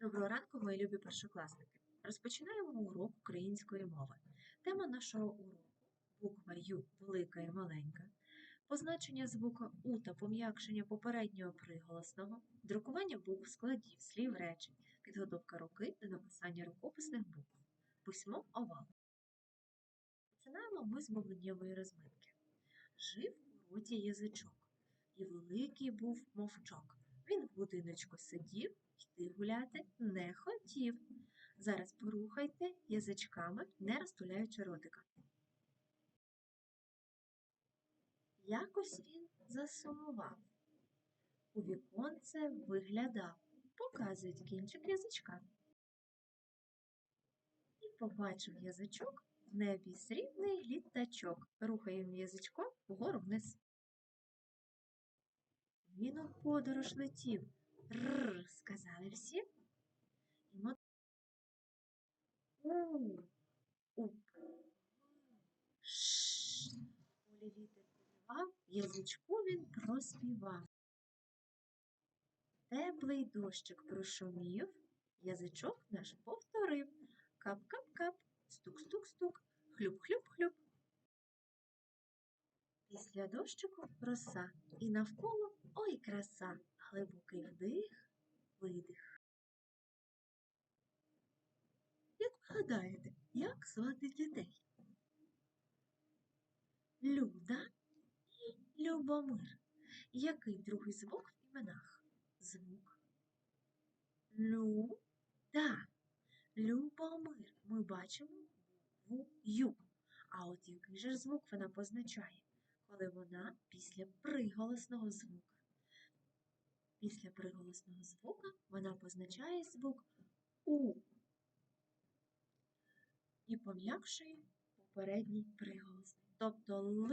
Доброго ранку, мої любі першокласники. Розпочинаємо урок української мови. Тема нашого уроку буква Ю велика і маленька, позначення звука У та пом'якшення попереднього приголосного, друкування букв, складів, слів, речень, підготовка руки та написання рукописних букв, письмо овал. Починаємо ми з мовленнєвої розминки. Жив у роті язичок, і великий був мовчок. Він в будиночку сидів, йти гуляти не хотів. Зараз порухайте язичками, не розтуляючи ротика. Якось він засумував. У віконце виглядав, показують кінчик язичка. І побачив язичок в небі срібний літачок. Рухаємо язичком вгору вниз. Він у подорож летів. Рр, сказали всі. І мо... У, у. Ш. Полі вітер повівав, язичку він проспівав. Теплий дощик прошумів, язичок наш повторив. Кап-кап-кап, стук-стук-стук, хлюп-хлюп-хлюп. Після дощику роса, і навколо ой краса, глибокий вдих, видих. Як ви гадаєте, як звати дітей? Люда і Любомир. Який другий звук в іменах? Звук Лю-да. Любомир. Ми бачимо букву Ю. А от який же звук вона позначає? коли вона після приголосного звука. Після приголосного звука вона позначає звук У і пом'якшує попередній приголосний. Тобто Л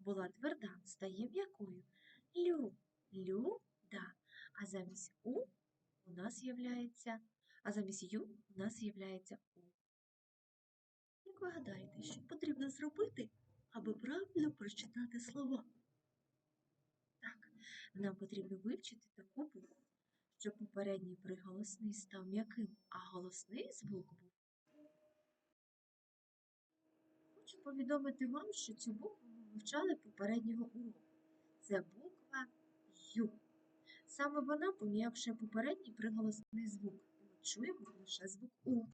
була тверда, стає м'якою. Лю, лю, да. А замість У у нас з'являється, а замість Ю у нас з'являється У. Як ви гадаєте, що потрібно зробити, аби правильно прочитати слова. Нам потрібно вивчити таку букву, щоб попередній приголосний став м'яким, а голосний звук був. Хочу повідомити вам, що цю букву ми вивчали попереднього уроку. Це буква Ю. Саме вона пом'якшує попередній приголосний звук. Ми чуємо лише звук У.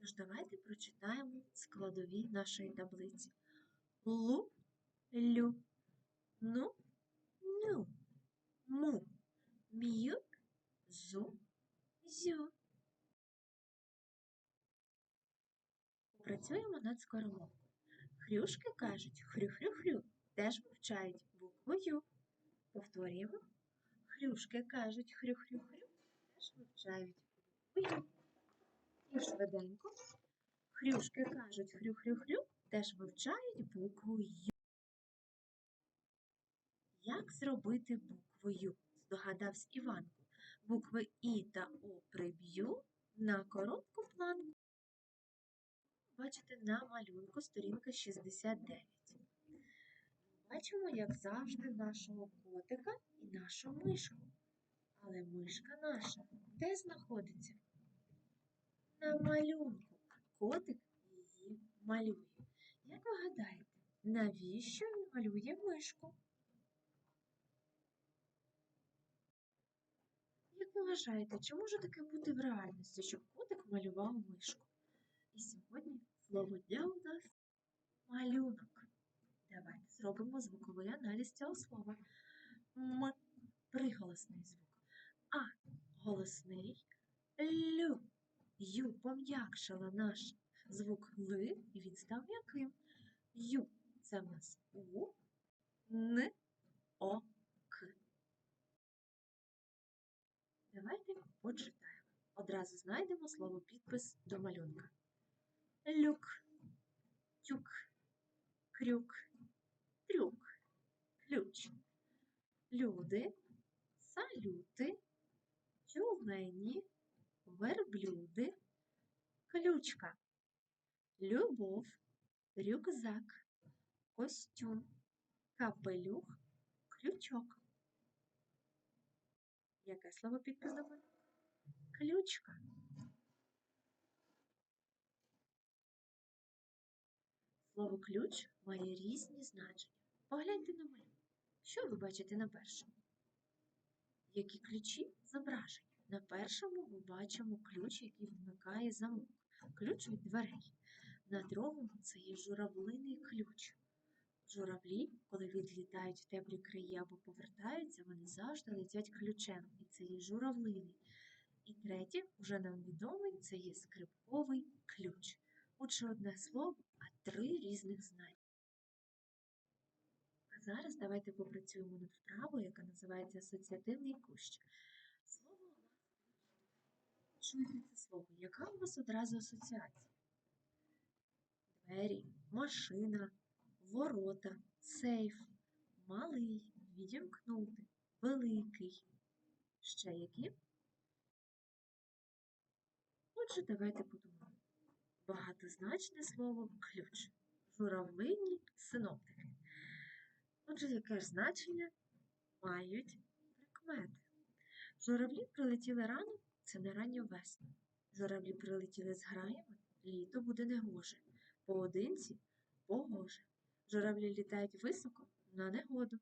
Тож давайте прочитаємо складові нашої таблиці. Лу, ну, ню, му, м'ю, зу, зю. Працюємо над скоромовкою. Хрюшки кажуть хрю-хрю-хрю, теж вивчають букву Ю. Повторюємо. Хрюшки кажуть хрю-хрю-хрю, теж вивчають букву Ю. І швиденько. Хрюшки кажуть хрю-хрю-хрю, теж вивчають букву Ю. Як зробити букву Ю? Здогадався Іванко. Букви І та О приб'ю на коротку планку. Бачите на малюнку сторінка 69. Бачимо, як завжди, нашого котика і нашу мишку. Але мишка наша де знаходиться? на малюнку. Котик її малює. Як ви гадаєте, навіщо він малює мишку? Як ви вважаєте, чи може таке бути в реальності, щоб котик малював мишку? І сьогодні слово дня у нас малюнок. Давайте зробимо звуковий аналіз цього слова. М приголосний звук. А голосний лю. Ю пом'якшила наш звук Л, і він став м'яким. Ю це в нас У, Н, О, К. Давайте почитаємо. Одразу знайдемо слово підпис до малюнка. Люк, тюк, крюк, трюк, ключ. Люди, салюти, тюлені, верблюди, ключка, любов, рюкзак, костюм, капелюх, крючок. Яке слово підпис до малюнка? Ключка. Слово ключ має різні значення. Погляньте на малюнок. Що ви бачите на першому? Які ключі зображені? На першому ми бачимо ключ, який вмикає замок, ключ від дверей. На другому це є журавлиний ключ. Журавлі, коли відлітають в теплі краї або повертаються, вони завжди летять ключем, і це є журавлиний. І третє, вже нам відомий, це є скрипковий ключ. Отже, одне слово, а три різних знання. А зараз давайте попрацюємо над вправою, яка називається асоціативний кущ. Слово у нас чуєте це слово. Яка у вас одразу асоціація? Двері, машина, ворота, сейф, малий, відімкнути, великий. Ще які? Отже, давайте подумаємо. Багатозначне слово ключ. Журавлині синоптики. Отже, яке ж значення мають прикмети? Журавлі прилетіли рано це не рання весна. Журавлі прилетіли з граями літо буде негоже. Поодинці погоже. Журавлі літають високо на негоду.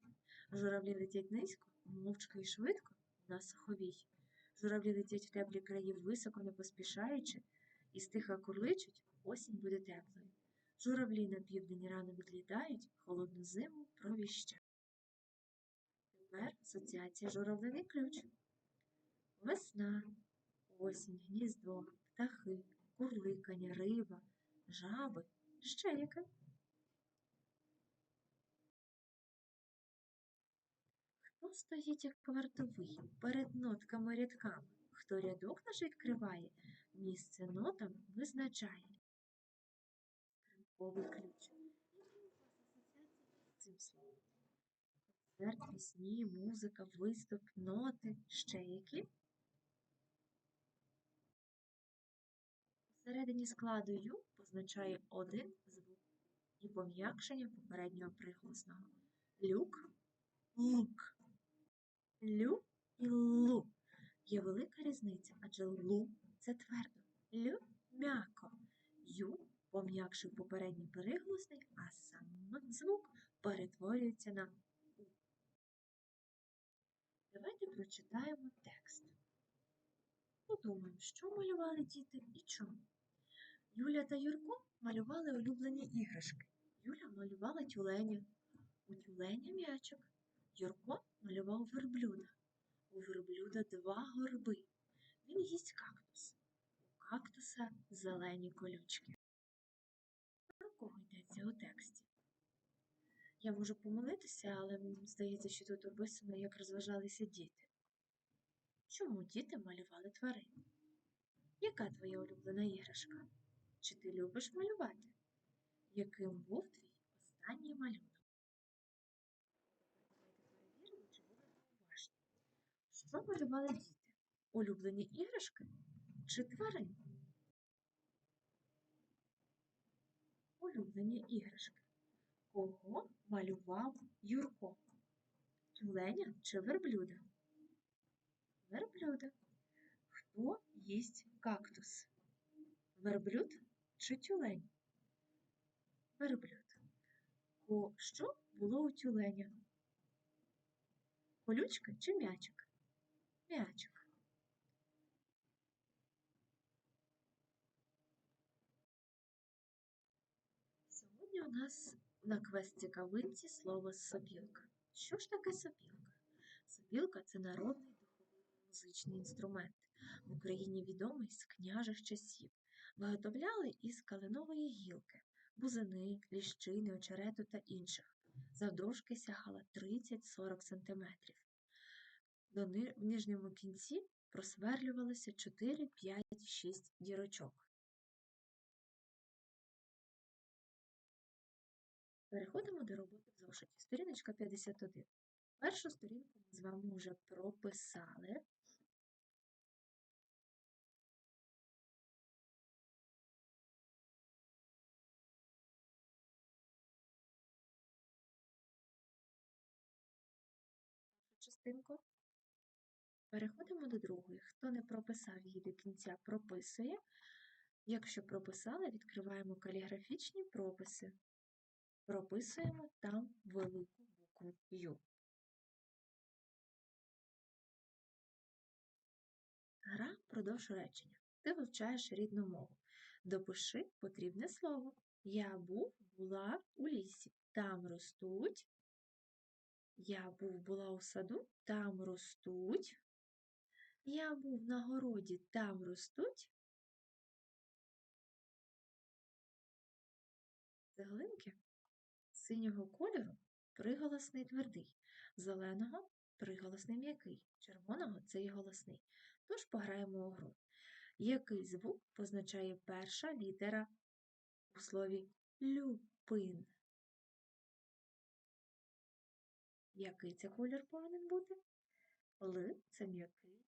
Журавлі летять низько, мовчки і швидко на суховій. Журавлі летять в теплі краї високо, не поспішаючи, і стиха курличуть, осінь буде теплою. Журавлі на південь рано відлітають, холодну зиму провіщають. Тепер асоціація журавлиний ключ. Весна, осінь, гніздо, птахи, курликання, риба, жаби, ще яке. Стоїть як вартовий перед нотками рядками? Хто рядок наш відкриває, місце нотам визначає. Скрипковий ключ. Цим словом? Концерт, пісні, музика, виступ, ноти, ще які? Всередині складу ю позначає один звук і пом'якшення попереднього приголосного. Люк, лук. Лю і лу. Є велика різниця, адже лу це твердо. Лю м'яко. Ю пом'якшив попередній переголосний, а сам звук перетворюється на у. Давайте прочитаємо текст. Подумаємо, що малювали діти і чому. Юля та Юрко малювали улюблені іграшки. Юля малювала тюленя. У тюленя м'ячик. Юрко малював верблюда. У верблюда два горби. Він їсть кактус. У кактуса зелені колючки. Про кого йдеться у тексті? Я можу помилитися, але мені здається, що тут описано, як розважалися діти. Чому діти малювали тварин? Яка твоя улюблена іграшка? Чи ти любиш малювати? Яким був твій останній малюнок? Давайте перевіримо, чи були ви уважні. Що малювали діти? Улюблені іграшки чи тварин? Улюблені іграшки. Кого малював Юрко? Тюленя чи верблюда? Верблюда. Хто їсть кактус? Верблюд чи тюлень? Верблюд. Ко що було у тюленя? Колючка чи м'ячик? М'ячик. Сьогодні у нас на квест-цікавинці слово сопілка. Що ж таке сопілка? Сопілка це народний духовий музичний інструмент. В Україні відомий з княжих часів. Виготовляли із калинової гілки, бузини, ліщини, очерету та інших. Завдовжки сягала 30-40 см. В нижньому кінці просверлювалося 4, 5, 6 дірочок. Переходимо до роботи в зошиті. Сторіночка 51. Першу сторінку ми з вами вже прописали. Частинку. Переходимо до другої. Хто не прописав її до кінця, прописує. Якщо прописали, відкриваємо каліграфічні прописи. Прописуємо там велику букву Ю. Гра продовж речення. Ти вивчаєш рідну мову. Допиши потрібне слово. Я був, була у лісі. Там ростуть. Я був, була у саду. Там ростуть. Я був на городі. Там ростуть. Цеглинки синього кольору приголосний твердий, зеленого приголосний м'який, червоного це є голосний. Тож пограємо у гру. Який звук позначає перша літера у слові люпин? Який це колір повинен бути? Л це м'який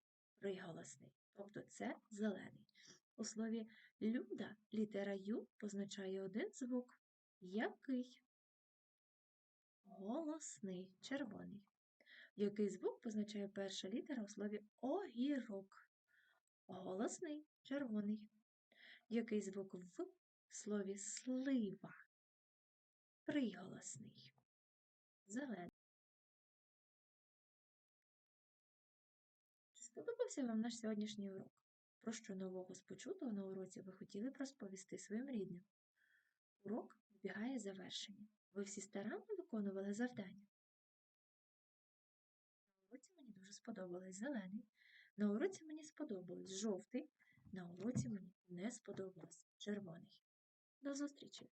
приголосний, тобто це зелений. У слові люда літера Ю позначає один звук. Який? Голосний, червоний. Який звук позначає перша літера у слові огірок? Голосний, червоний. Який звук в слові слива? Приголосний. Зелений. Сподобався вам наш сьогоднішній урок? Про що нового з почутого на уроці ви хотіли б розповісти своїм рідним? Урок добігає завершення. Ви всі старанно виконували завдання. На уроці мені дуже сподобались зелений. На уроці мені сподобались жовтий. На уроці мені не сподобався червоний. До зустрічі!